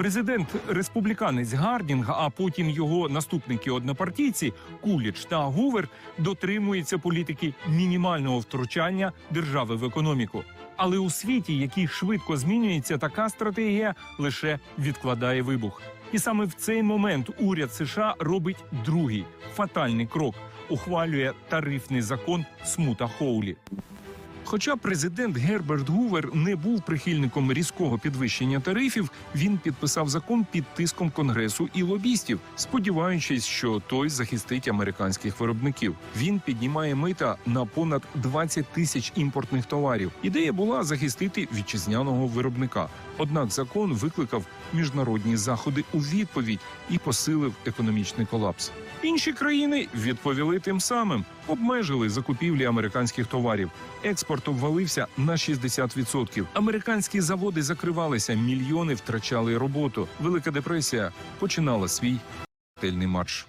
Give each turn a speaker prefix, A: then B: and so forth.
A: Президент республіканець Гардінг, а потім його наступники однопартійці Куліч та Гувер дотримуються політики мінімального втручання держави в економіку. Але у світі, який швидко змінюється, така стратегія лише відкладає вибух. І саме в цей момент уряд США робить другий фатальний крок ухвалює тарифний закон Смута Хоулі. Хоча президент Герберт Гувер не був прихильником різкого підвищення тарифів, він підписав закон під тиском конгресу і лобістів, сподіваючись, що той захистить американських виробників. Він піднімає мита на понад 20 тисяч імпортних товарів. Ідея була захистити вітчизняного виробника. Однак закон викликав міжнародні заходи у відповідь і посилив економічний колапс. Інші країни відповіли тим самим, обмежили закупівлі американських товарів. Експорт обвалився на 60%. Американські заводи закривалися, мільйони втрачали роботу. Велика депресія починала свій тельний марш.